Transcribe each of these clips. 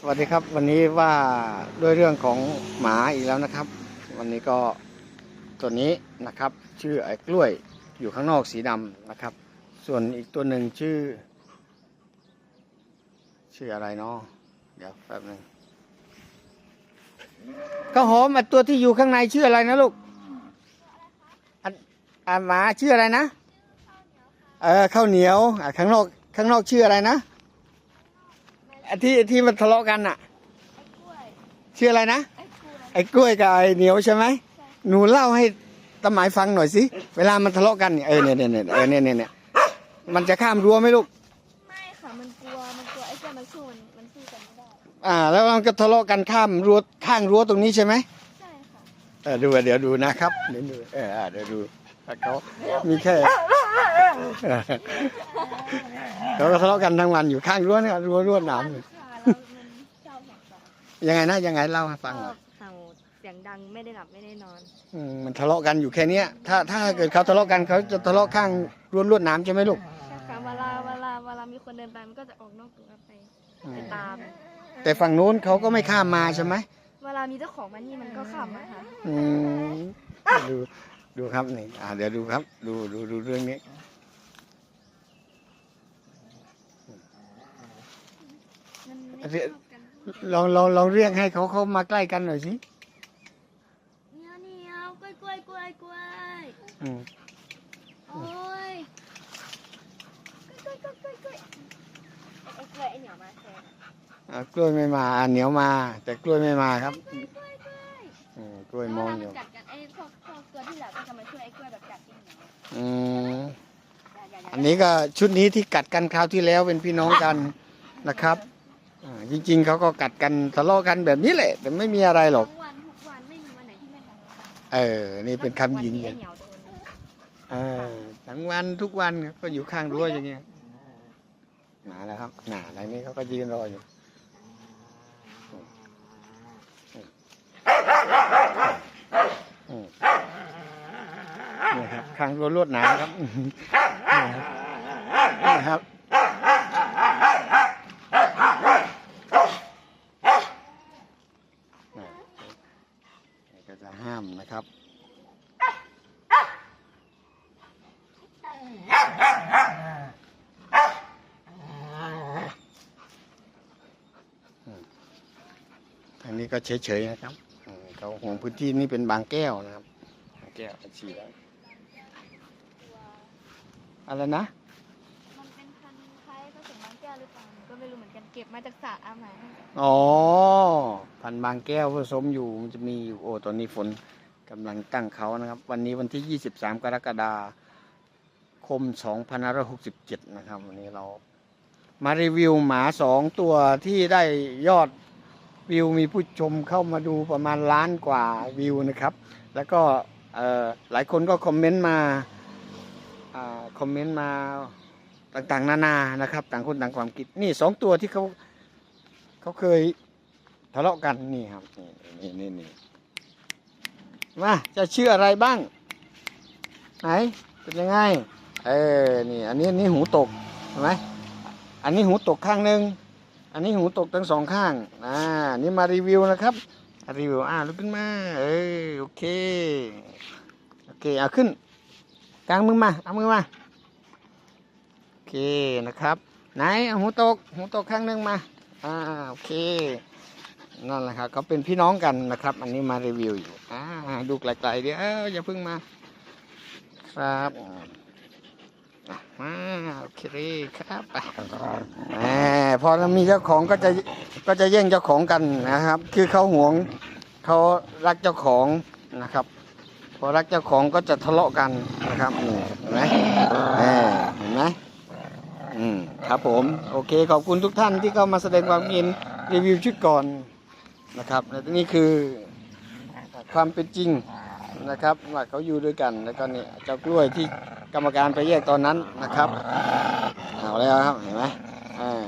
สวัสดีครับ วันนี้ว่าด้วยเรื่องของหมาอีกแล้วนะครับ วันนี้ก็ตัวนี้นะครับ ชื่อไอ้กล้วยอยู่ข้างนอกสีดำนะครับ ส่วนอีกตัวหนึ่งชื่อ ชื่ออะไรเนาะเดี๋ยวแป๊บหนึงก็หอมอะตัวที่อยู่ข้างในชื่ออะไรนะลูกอันอ่าหมาชื่ออะไรนะเออข้าวเหนียวข้างนอกข้างนอกชื่ออะไรนะ อะที่ที่มันทะเลาะกันอะชื่ออะไรนะไอ้กล้วยกับไอ้เหนียวใช่ไหม หนูเล่าให้ตะหมายฟังหน่อยสิ เวลามันทะเลาะกันเนี่ยเออเนี่ยเนี่ยเนี่ยเออเนี่ยเนี่ยเนี่ยมันจะข้ามรั้วไหมลูก ไม่ค่ะมันกลัวมันกลัวไอ้เจ้ามันสู้มันมันสู้กันไม่ได้อ่า แล้วมันก็ทะเลาะกันข้ามรั้วข้างรั้วตรงนี้ใช่ไหม ใช่ค่ะ เออดูเดี๋ยวดูนะครับเดี๋ยวดูเอออ่าเดี๋ยวดูถ้า เขามีแค่เออเขาก็ทะเลาะกันทั้งวันอยู่ข้างรั้วเนี่ยรั้วรั้วหนามเนี่ยค่ะแล้วมันเจ้าแหกปากยังไงนะยังไงเล่าให้ฟังหน่อย เห่าเสียงดังไม่ได้หลับไม่ได้นอน อืมมันทะเลาะกันอยู่แค่เนี้ย ถ้าถ้าเกิดเขาทะเลาะกันเขาจะทะเลาะข้างรั้วลวดหน้ำใช่ไหมลูกใช่ค่ะเวลาเวลาเวลามีคนเดินไปมันก็จะออกนอกรั้วไปไปตาม แต่ฝั่งนู้นเขาก็ไม่ข้ามมาใช่ไหมเวลามีเจ้าของมานี่มันก็ขับมาค่ะอืมดู ดูครับนี่อ่าเดี๋ยวดูครับ ดูดูดูเรื่องนี้ มันไม่ชอบกันลองลองลองเรียกให้เขาเขามาใกล้กันหน่อยสิเหนียวเหนียวกล้วยกล้วยกล้วยกล้วยอืมโอ้ยกล้วยกล้วยกล้วยกล้วยไอ้กล้วยไอ้เหนียวมาแทนอ่ากล้วยไม่มาอ่าเหนียวมา แต่กล้วยไม่มาครับ กล้วยกล้วยกล้วยอืมกล้วยมองอยู่ เวลามันกัดกันไอ้พวกพวก ตัวที่เหลือก็จะมาช่วยไอ้กล้วยแบบกัดที่เหนียวอืมอย่าอย่าอย่าอันนี้ก็ชุดนี้ที่กัดกันคราวที่แล้วเป็นพี่น้องกันนะครับอ่าจริงๆเขาก็กัดกันทะเลาะกันแบบนี้แหละ แต่ไม่มีอะไรหรอกทุกวันทุกวันไม่มีวันไหนที่ไม่ทะเลาะกันเออนี่เป็นคำยืนยันไอ้เหนียวโดนเออทั้งวันทุกวันก็อยู่ข้างรั้วอย่างเงี้ยมาแล้วครับหนาอะไรนี่เขาก็ยืนรออยู่ นี่ครับข้างรั้วลวดหนามครับนี่ครับนี่ก็จะห้ามนะครับอันนี้ก็เฉยๆนะครับเขาห่วงพื้นที่นี่เป็นบางแก้วนะครับบางแก้วฉีแล้ว อะไรนะ มันเป็นพันธุ์คล้ายผสมบางแก้วหรือเปล่าก็ไม่รู้เหมือนกันเก็บมาจากสระอาหมาอ๋อ พันธุ์บางแก้วผสมอยู่มันจะมีอยู่โอ้ตอนนี้ฝนกำลังตั้งเขานะครับ วันนี้วันที่ 23 กรกฎาคม 2567 นะครับ วันนี้เรามารีวิวหมาสองตัวที่ได้ยอดวิวมีผู้ชมเข้ามาดูประมาณล้านกว่าวิวนะครับ แล้วก็เอ่อหลายคนก็คอมเมนต์มาอ่า คอมเมนต์มาต่างๆ นานานะครับ ต่างคนต่างความคิดนี่สองตัวที่เขาเขาเคยทะเลาะกันนี่ครับนี่นี่นี่มาจะชื่ออะไรบ้าง ไหนเป็นยังไงเออนี่อันนี้นนี้หูตกเห็นไหมอันนี้หูตกข้างหนึ่งอันนี้หูตกทั้งสองข้างอ่านี่มารีวิวนะครับรีวิวอ่าลุกขึ้นมาเออโอเคโอเคเอาขึ้น กลางมือมา เอามือมา โอเคนะครับ ไหนเอาหูตก หูตกข้างหนึ่งมา อ่า โอเค นั่นแหละครับเขาเป็นพี่น้องกันนะครับ อันนี้มารีวิวอยู่ อ่า ดูไกลๆเดี๋ยวเอ้าอย่าเพิ่งมา ครับอ่าอะมาโอเคครับแหมพอมีเจ้าของก็จะก็จะแย่งเจ้าของกันนะครับ คือเขาหวงเขารักเจ้าของนะครับ พอรักเจ้าของก็จะทะเลาะกันนะครับนี่เห็นไหมเห็นไหมอืมครับผม โอเคขอบคุณทุกท่านที่เข้ามาแสดงความคิดเห็นรีวิวชุดก่อนนะครับและนี่คือความเป็นจริงนะครับว่าเขาอยู่ด้วยกันแล้วก็นี่เจ้ากล้วยที่กรรมการไปแยกตอนนั้นนะครับเอาแล้วครับเห็นไหมอ่า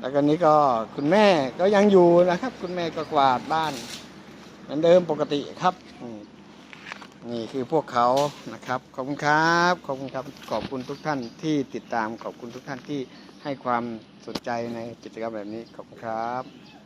แล้วก็นี้ก็คุณแม่ก็ยังอยู่นะครับ คุณแม่ก็กวาดบ้านเหมือนเดิมปกติครับ นี่คือพวกเขานะครับ ขอบคุณครับ ขอบคุณครับ ขอบคุณทุกท่านที่ติดตาม ขอบคุณทุกท่านที่ให้ความสนใจในกิจกรรมแบบนี้ ขอบคุณครับ